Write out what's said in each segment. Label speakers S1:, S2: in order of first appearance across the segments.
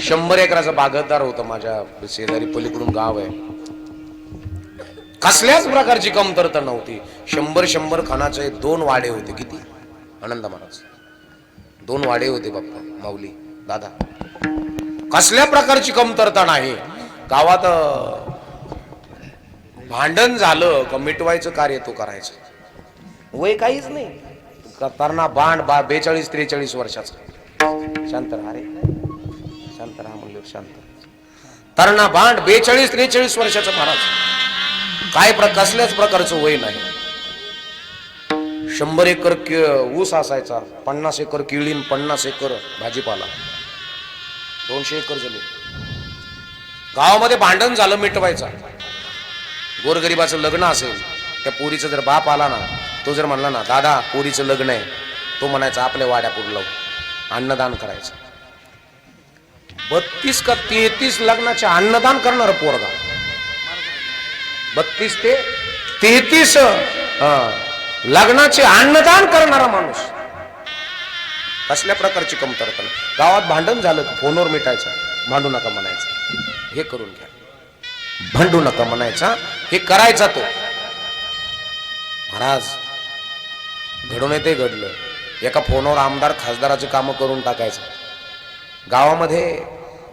S1: शंभर एकराचा बागतदार होता माझ्या शेजारी पलीकडून गाव आहे. कसल्याच प्रकारची कमतरता नव्हती. शंभर शंभर खानाचे दोन वाडे होते. किती? आनंद महाराज. दोन वाडे होते बाप्पा माऊली दादा. कसल्या प्रकारची कमतरता नाही. गावात भांडण झालं का मिटवायचं कार्य तो करायचं. वय काहीच नाही. करताना बांड बा बेचाळीस त्रेचाळीस वर्षाचा. शांत अरे रे शांत. तरणा बांड बेचाळीस त्रेचाळीस वर्षाचा महाराज. काय प्र कसल्याच प्रकारचं वय नाही. शंभर एकर ऊस असायचा पन्नास एकर केळीन पन्नास एकर भाजीपाला. दोनशे एकर जमीन. गावामध्ये भांडण झालं मिटवायचा. गोरगरिबाचं लग्न असेल त्या पोरीचं जर बाप आला ना तो जर म्हणला ना दादा पोरीचं लग्न आहे. तो म्हणायचा आपल्या वाड्या पुढलं अन्नदान करायचं. बत्तीस का तेहतीस लग्नाचे अन्नदान करणार पोरगा. बत्तीस ते तेहतीस लग्नाचे अन्नदान करणारा माणूस. कसल्या प्रकारची कमतरता गावात भांडण झालं फोनवर मिटायचं भांडू नका म्हणायचं. हे करून घ्या. भांडू नका म्हणायचा हे करायचा तो. महाराज घडून येते घडलं. एका फोनवर आमदार खासदाराचे कामं करून टाकायचं. गावामध्ये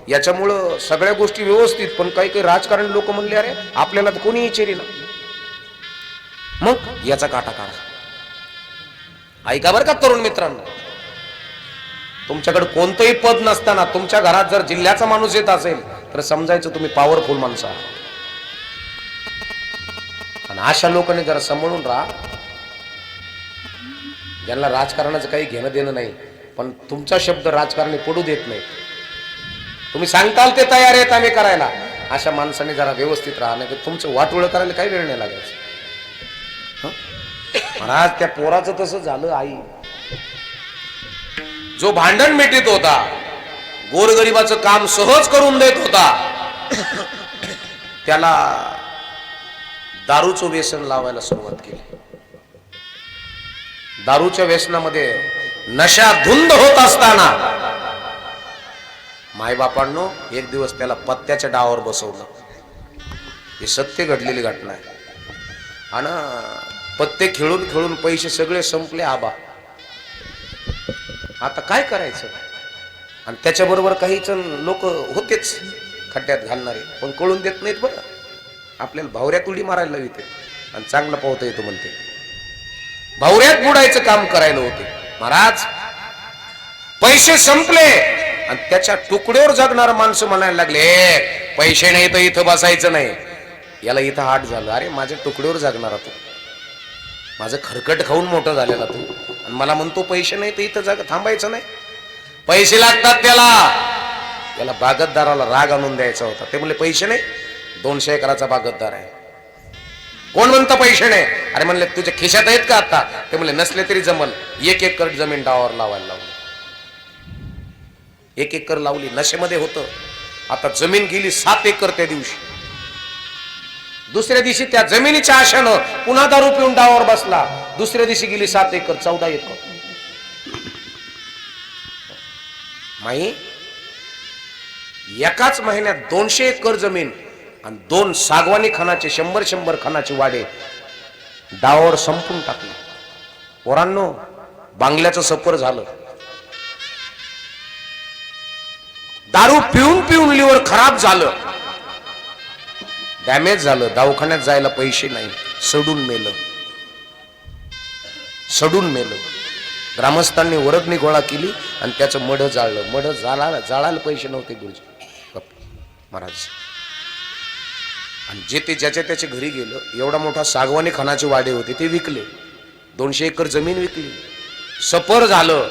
S1: याच्यामुळं सगळ्या गोष्टी व्यवस्थित पण काही काही राजकारणी लोक म्हणले अरे आपल्याला तर कोणी विचारी ना मग याचा काटा काढा. ऐका बरं का तरुण मित्रांनो. तुमच्याकडे कोणतंही पद नसताना तुमच्या घरात जर जिल्ह्याचा माणूस येत असेल तर समजायचं तुम्ही पॉवरफुल माणसं आहात. आणि अशा लोकांनी जरा सांभाळून राहा. ज्यांना राजकारणाचं काही घेणं देणं नाही पण तुमचा शब्द राजकारणी पडू देत नाही. तुम्ही सांगताल ते तयार आहेत आम्ही करायला. अशा माणसाने जरा व्यवस्थित राहा नाही तुमचं वाटोळं करायला काही वेळ नाही लागायचं. महाराज त्या पोराचं तसं झालं आई. जो भांडण मिटीत होता गोरगरिबाचं काम सहज करून देत होता त्याला दारूचं व्यसन लावायला सुरुवात केली. दारूच्या व्यसनामध्ये नशा धुंद होत असताना मायबापांनो एक दिवस त्याला पत्त्याच्या डावावर बसवलं. ही सत्य घडलेली घटना आहे. आणि पत्ते खेळून खेळून पैसे सगळे संपले आबा. आता काय करायचं? आणि त्याच्याबरोबर काही जण लोक होतेच खड्ड्यात घालणारे. पण कळून देत नाहीत बरं. आपल्याला भावऱ्यात उडी मारायला येते आणि चांगलं पावता येतो म्हणते. भावऱ्यात बुडायचं काम करायला होते. महाराज पैसे संपले. आणि त्याच्या तुकड्यावर जगणार माणसं म्हणायला लागले पैसे नाही तर इथं बसायचं नाही. याला इथं हाट झालं. अरे माझ्या तुकड्यावर जगणारा तू. माझं खरकट खाऊन मोठं झालेला तू. आणि मला म्हणतो पैसे नाही तर इथं जाग थांबायचं नाही. पैसे लागतात त्याला. त्याला बागतदाराला राग आणून द्यायचा होता. ते म्हणले पैसे नाही दोनशे एकराचा बागतदार आहे. कोण म्हणतं पैसे नाही? अरे म्हणले तुझ्या खिशात आहेत का आता? ते म्हणले नसले तरी जमल. एक एकर जमीन डावावर लावायला लावली. एक एकर लावली नशेमध्ये होतं. आता जमीन गेली सात एकर त्या दिवशी. दुसऱ्या दिवशी त्या जमिनीच्या आशानं पुन्हा दारू पिऊन डावावर बसला. दुसऱ्या दिवशी गेली सात एकर चौदा एकर. माई एकाच महिन्यात दोनशे एकर जमीन आणि दोन सागवानी खानाचे शंभर शंभर खानाचे वाडे डावावर संपून टाकले. पोरांनो बांगल्याचं सफर झालं. दारू पिऊन पिऊन लिव्हर खराब झालं. डॅमेज झालं. दवाखान्यात जायला पैसे नाही. सडून मेलं. सडून मेलं. ग्रामस्थांनी वरदणी गोळा केली आणि त्याचं मढ जाळलं. मढ जाळायला जाळायला पैसे नव्हते गुरुजी. महाराज. आणि जे ते ज्याच्या त्याच्या घरी गेलं एवढा मोठा सागवानी खानाचे वाडे होते ते विकले. दोनशे एकर जमीन विकली. सफर झालं.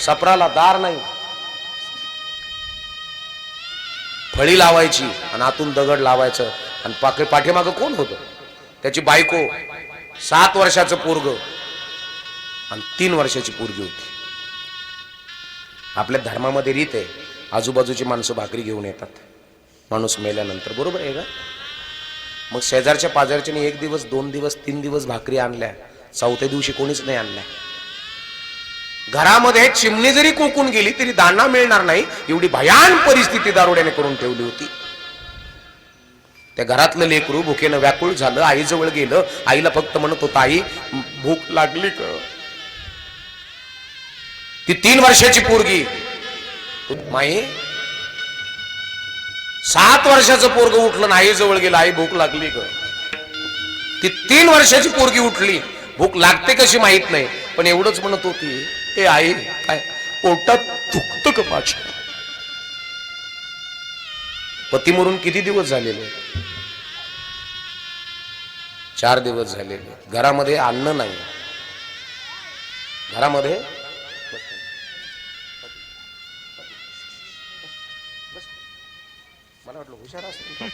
S1: सपराला दार नाही. फळी लावायची आणि आतून दगड लावायचं. आणि पाक पाठीमागं कोण होतं? त्याची बायको सात वर्षाचं पोरग आणि तीन वर्षाची पोरगी होती. आपल्या धर्मामध्ये रीत आहे आजूबाजूची माणसं भाकरी घेऊन येतात. माणूस मेल्यानंतर बरोबर आहे का? मग शेजारच्या पाजारच्याने एक दिवस दोन दिवस तीन दिवस भाकरी आणल्या. चौथ्या दिवशी कोणीच नाही आणल्या. घरामध्ये चिमणी जरी कोकून गेली तरी दाना मिळणार नाही. एवढी भयान परिस्थिती दारुड्याने करून ठेवली होती. त्या घरातलं लेकरू भुकेनं व्याकुळ झालं आईजवळ गेलं. आईला फक्त म्हणत होता आई भूक लागली का? ती तीन वर्षाची पोरगी. माई सात वर्षाचं पोरग उठलं आई जवळ गेलं आई भूक लागली ग ती तीन वर्षाची पोरगी उठली. भूक लागते कशी माहीत नाही पण एवढंच म्हणत होती हे आई काय पोटात दुखत का माझ्या? पती मरून किती दिवस झालेले? चार दिवस झालेले. घरामध्ये अन्न नाही. घरामध्ये मला वाटलं हुशार असतील.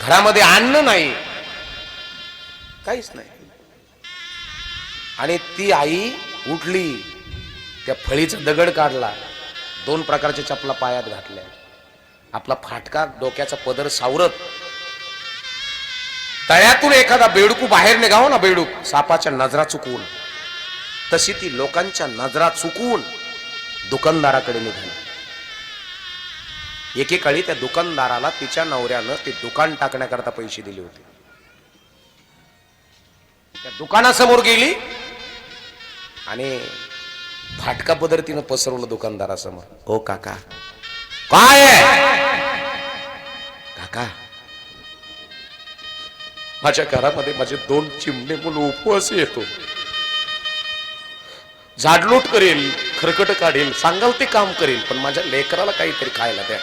S1: घरामध्ये अन्न नाही. काहीच नाही. आणि ती आई उठली त्या फळीचा दगड काढला दोन प्रकारच्या चपला पायात घातल्या. आपला फाटका डोक्याचा पदर सावरत तळ्यातून एखादा बेडूक बाहेर निघाव ना बेडूक सापाच्या नजरा चुकवून. तशी ती लोकांच्या नजरा चुकवून दुकानदाराकडे निघाली. एकेकाळी त्या दुकानदाराला तिच्या नवऱ्यानं ते दुकान टाकण्याकरता पैसे दिले होते. त्या दुकानासमोर गेली आणि फाटका पदर तिनं पसरवलं दुकानदारासमोर. ओ काका. काय काका. माझ्या घरामध्ये माझे दोन चिमणे मुलं उपवास येतो. झाडलोट करेल खरकट काढेल सांगाल ते काम करेल पण माझ्या लेकराला काहीतरी खायला द्या.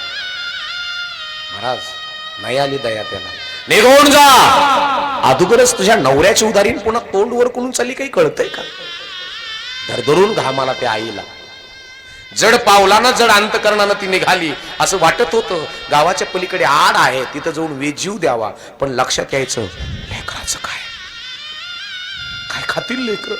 S1: महाराज नाही आली दया त्याला. निघून जा! अगोदरच तुझ्या नवऱ्याची उदारीन पुन्हा तोंड वर करून चालली काही कळतंय का? धरधरून घामाला त्या आईला. जड पावलानं जड अंतकरणानं ती निघाली. असं वाटत होतं गावाच्या पलीकडे आड आहे तिथं जाऊन वेजीव द्यावा. पण लक्षात यायचं लेकराचं काय? काय खातील लेकर?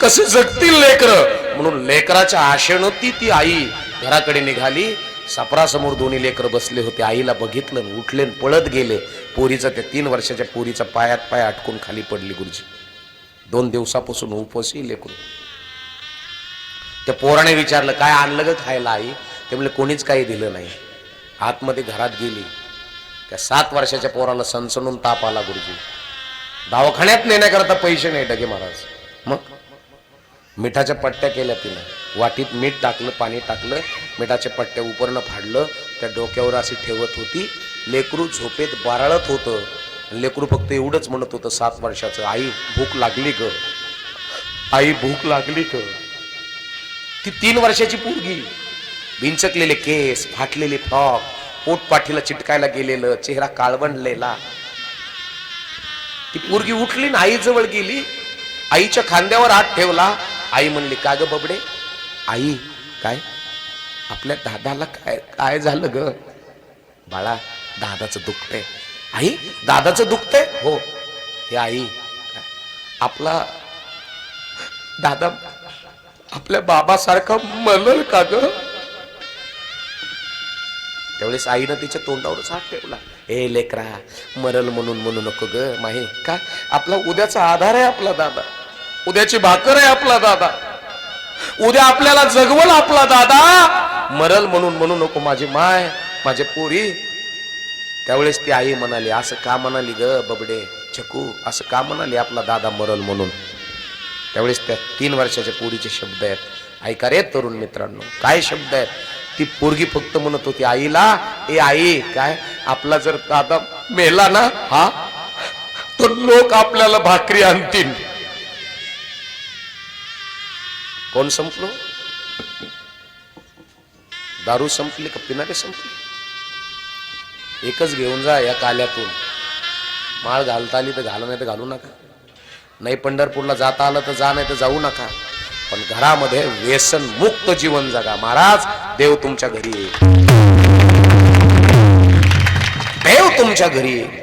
S1: कसे जगतील लेकर? म्हणून लेकराच्या आशेनं ती ती आई घराकडे निघाली. सापरासमोर दोन्ही लेकर बसले होते. आईला बघितलं उठले पळत गेले. पोरीचा त्या तीन वर्षाच्या पोरीचा पायात पाय अटकून खाली पडली गुरुजी. दोन दिवसापासून उपवासी लेकरू. त्या पोराने विचारलं काय आणलं ग खायला आई? ते म्हणले कोणीच काही दिलं नाही. आतमध्ये घरात गेली. त्या सात वर्षाच्या पोराला सणसणून ताप आला गुरुजी. दवाखान्यात नेण्याकरता पैसे नाही डगे महाराज. मग? मिठाच्या पट्ट्या केल्या तिनं. वाटीत मीठ टाकलं पाणी टाकलं मिठाच्या पट्ट्या उपरनं फाडलं त्या डोक्यावर अशी ठेवत होती. लेकरू झोपेत बाराळत होतं. लेकरू फक्त एवढंच म्हणत होतं सात वर्षाचं आई भूक लागली ग. आई भूक लागली ग. ती तीन वर्षाची पोरगी भिंचकलेले केस फाटलेले फ्रॉक पोट पाठीला चिटकायला गेलेलं चेहरा काळवंडलेला. ती पोरगी उठली ना आई जवळ गेली. आईच्या खांद्यावर हात ठेवला. आई म्हणली का ग बबडे? आई काय? आपल्या दादाला काय काय झालं ग? बाळा दादाचं दुखतंय. आई दादाचं दुखतंय? हो. हे आई आपला दादा आपल्या बाबासारखा मलल का ग? त्यावेळेस आईनं तिच्या तोंडावरच हात ठेवला. हे लेकरा मरल म्हणून म्हणू नको ग माही. का? आपला उद्याचा आधार आहे आपला दादा. उद्याची भाकर आहे आपला दादा. उद्या आपल्याला जगवल आपला दादा. मरल म्हणून म्हणू नको माझी माय माझे पोरी. त्यावेळेस ती आई म्हणाली असं का म्हणाली ग बबडे? छकू असं का म्हणाली आपला दादा मरल म्हणून? त्यावेळेस त्या तीन वर्षाच्या पोरीचे शब्द आहेत. ऐका रे तरुण मित्रांनो? काय शब्द आहेत? ती पोरगी फक्त म्हणत होती आईला ए आई काय? आपला जर दादा मेला ना हा? तर लोक आपल्याला भाकरी आणतील. कोण संपलो? दारू संपली का पिणारे संपली? एकच घेऊन जा या काल्यातून. माळ घालता आली तर घाल नाही तर घालू नका. नाही पंढरपूरला जाता आलं तर जा नाही तर जाऊ नका. पण घरामध्ये व्यसन मुक्त जीवन जगा. महाराज देव तुमच्या घरी येईल देव तुमच्या घरी येईल